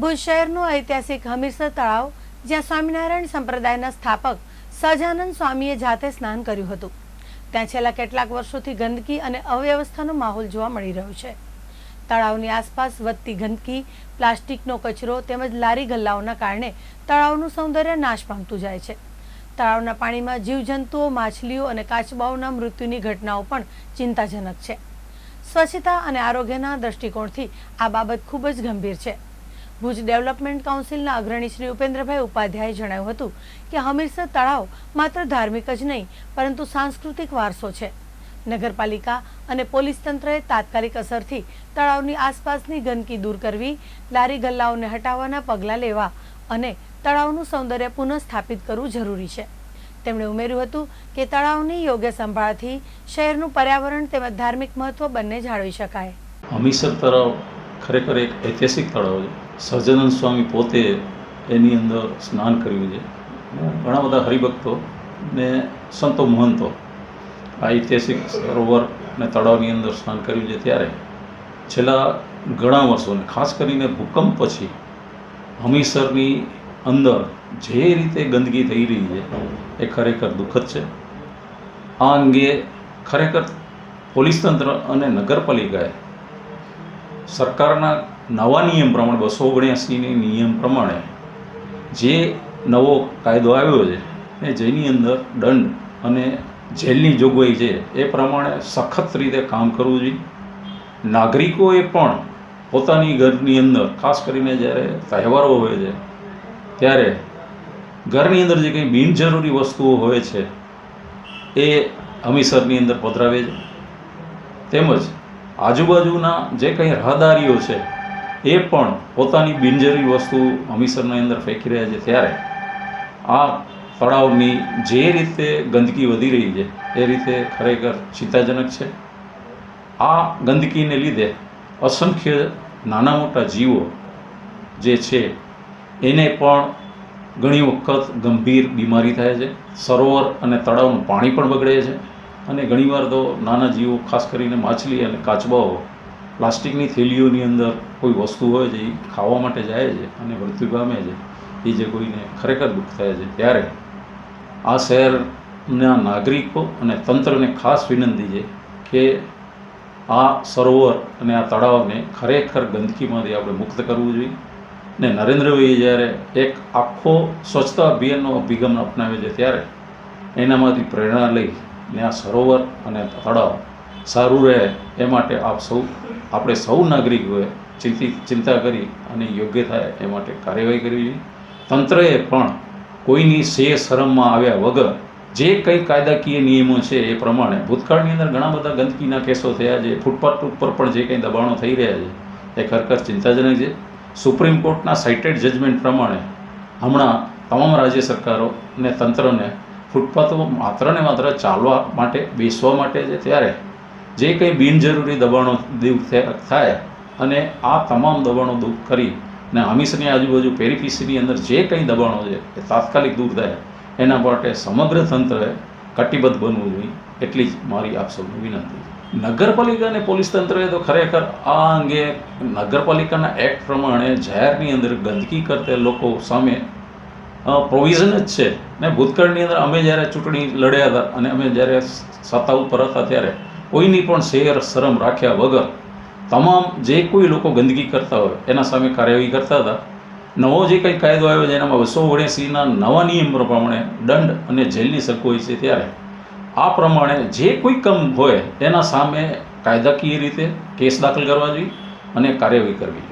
ભુજ શહેરનું ઐતિહાસિક હમીરસર તળાવ, જ્યાં સ્વામિનારાયણ સંપ્રદાયના સ્થાપક સહજાનંદ સ્વામીએ જાતે સ્નાન કર્યું હતું. ત્યાં છેલ્લા કેટલાક વર્ષોથી ગંદકી અને અવ્યવસ્થાનો માહોલ જોવા મળી રહ્યો છે. તળાવની આસપાસ વધતી ગંદકી, પ્લાસ્ટિકનો કચરો તેમજ લારી ગલ્લાઓના કારણે તળાવનું સૌંદર્ય નાશ પામતું જાય છે. તળાવના પાણીમાં જીવજંતુઓ, માછલીઓ અને કાચબાઓના મૃત્યુની ઘટનાઓ પણ ચિંતાજનક છે. સ્વચ્છતા અને આરોગ્યના દ્રષ્ટિકોણથી આ બાબત ખૂબ જ ગંભીર છે. ભુજ ડેવલપમેન્ટ કાઉન્સિલના અગ્રણી શ્રી ઉપેન્દ્રભાઈ ઉપાધ્યાયે જણાવ્યું હતું કે હમીરસર તળાવ માત્ર ધાર્મિક જ નહીં, પરંતુ સાંસ્કૃતિક વારસો છે. નગરપાલિકા અને પોલીસ તંત્રએ તાત્કાલિક અસરથી તળાવની આસપાસની ગંદકી દૂર કરવી, લારી ગલ્લાઓને હટાવવાના પગલાં લેવા અને તળાવનું સૌંદર્ય પુનઃસ્થાપિત કરવું જરૂરી છે. તેમણે ઉમેર્યું હતું કે તળાવની યોગ્ય સંભાળથી શહેરનું પર્યાવરણ તેમજ ધાર્મિક મહત્વ બંને જાળવી શકાય. હમીસર તળાવ ખરેખર એક ઐતિહાસિક તળાવ છે. સહજાનંદ સ્વામી પોતે એની અંદર સ્નાન કર્યું છે. ઘણા બધા હરિભક્તો ને સંતો મહંતો આ ઐતિહાસિક સરોવર અને તળાવની અંદર સ્નાન કર્યું છે ત્યારે. છેલ્લા ઘણા વર્ષોને, ખાસ કરીને ભૂકંપ પછી હમીસરની અંદર જે રીતે ગંદકી થઈ રહી છે, એ ખરેખર દુઃખદ છે. આ અંગે ખરેખર પોલીસ તંત્ર અને નગરપાલિકાએ સરકારના નવા નિયમ પ્રમાણે, બસો ઓગણ્યાસીની નિયમ પ્રમાણે જે નવો કાયદો આવ્યો છે, એ જેની અંદર દંડ અને જેલની જોગવાઈ છે, એ પ્રમાણે સખત રીતે કામ કરવું જોઈએ. નાગરિકોએ પણ પોતાની ઘરની અંદર, ખાસ કરીને જ્યારે તહેવારો હોય છે, ત્યારે ઘરની અંદર જે કંઈ બિનજરૂરી વસ્તુઓ હોય છે, એ હમીસરની અંદર પધરાવે છે. તેમજ આજુબાજુના જે કંઈ રાહદારીઓ છે, એ પણ પોતાની બિનજરૂરી વસ્તુ હમીસરની અંદર ફેંકી રહ્યા છે ત્યારે આ તળાવની જે રીતે ગંદકી વધી રહી છે, એ રીતે ખરેખર ચિંતાજનક છે. આ ગંદકીને લીધે અસંખ્ય નાના મોટા જીવો જે છે, એને પણ ઘણી વખત ગંભીર બીમારી થાય છે. સરોવર અને તળાવનું પાણી પણ બગડે છે. અને ઘણીવાર તો નાના જીવો, ખાસ કરીને માછલી અને કાચબાઓ, પ્લાસ્ટિકની થેલીઓની અંદર કોઈ વસ્તુ હોય છે એ ખાવા માટે જાય છે અને મૃત્યુ પામે છે એ જે કોઈને ખરેખર દુઃખ થાય છે, ત્યારે આ શહેરના નાગરિકો અને તંત્રને ખાસ વિનંતી છે કે આ સરોવર અને આ તળાવને ખરેખર ગંદકીમાંથી આપણે મુક્ત કરવું જોઈએ ને નરેન્દ્રભાઈએ જ્યારે એક આખો સ્વચ્છતા અભિયાનનો અભિગમ અપનાવે છે, ત્યારે એનામાંથી પ્રેરણા લઈ આ સરોવર અને તળાવ સારું રહે એ માટે આપ સૌ આપણે સૌ નાગરિકોએ ચિંતિત ચિંતા કરી અને યોગ્ય થાય એ માટે કાર્યવાહી કરવી જોઈએ. તંત્રએ પણ કોઈની સે શરમમાં આવ્યા વગર જે કંઈ કાયદાકીય નિયમો છે એ પ્રમાણે ભૂતકાળની અંદર ઘણા બધા ગંદકીના કેસો થયા છે, ફૂટપાથ ઉપર પણ જે કંઈ દબાણો થઈ રહ્યા છે, એ ખરેખર ચિંતાજનક છે. સુપ્રીમ કોર્ટના સાઇટેડ જજમેન્ટ પ્રમાણે હમણાં તમામ રાજ્ય સરકારો અને તંત્રને ફૂટપાથો માત્ર ને માત્ર ચાલવા માટે, બેસવા માટે છે ત્યારે જે કંઈ બિનજરૂરી દબાણો દૂર થયા- અને આ તમામ દબાણો દૂર કરી ને હમીસની આજુબાજુ પેરીપીસીની અંદર જે કંઈ દબાણો છે, એ તાત્કાલિક દૂર થાય. એના માટે સમગ્ર તંત્રએ કટિબદ્ધ બનવું જોઈએ, એટલી જ મારી આપ સૌને વિનંતી નગરપાલિકા અને પોલીસ તંત્રએ તો ખરેખર આ અંગે નગરપાલિકાના એક્ટ પ્રમાણે જાહેરની અંદર ગંદકી કરતા લોકો સામે પ્રોવિઝન જ છે. ને ભૂતકાળની અંદર અમે જ્યારે ચૂંટણી લડ્યા હતા અને અમે જ્યારે સત્તા ઉપર હતા ત્યારે, કોઈની પણ શેર શરમ રાખ્યા વગર તમામ જે કોઈ લોકો ગંદકી કરતા હોય, એના સામે કાર્યવાહી કરતા હતા. નવો જે કંઈ કાયદો આવ્યો છે, એનામાં બસો ઓગણસીના નવા નિયમ પ્રમાણે દંડ અને જેલની સગવડ છે ત્યારે, આ પ્રમાણે જે કોઈ કમ હોય, એના સામે કાયદાકીય રીતે કેસ દાખલ કરવા જોઈએ અને કાર્યવાહી કરવી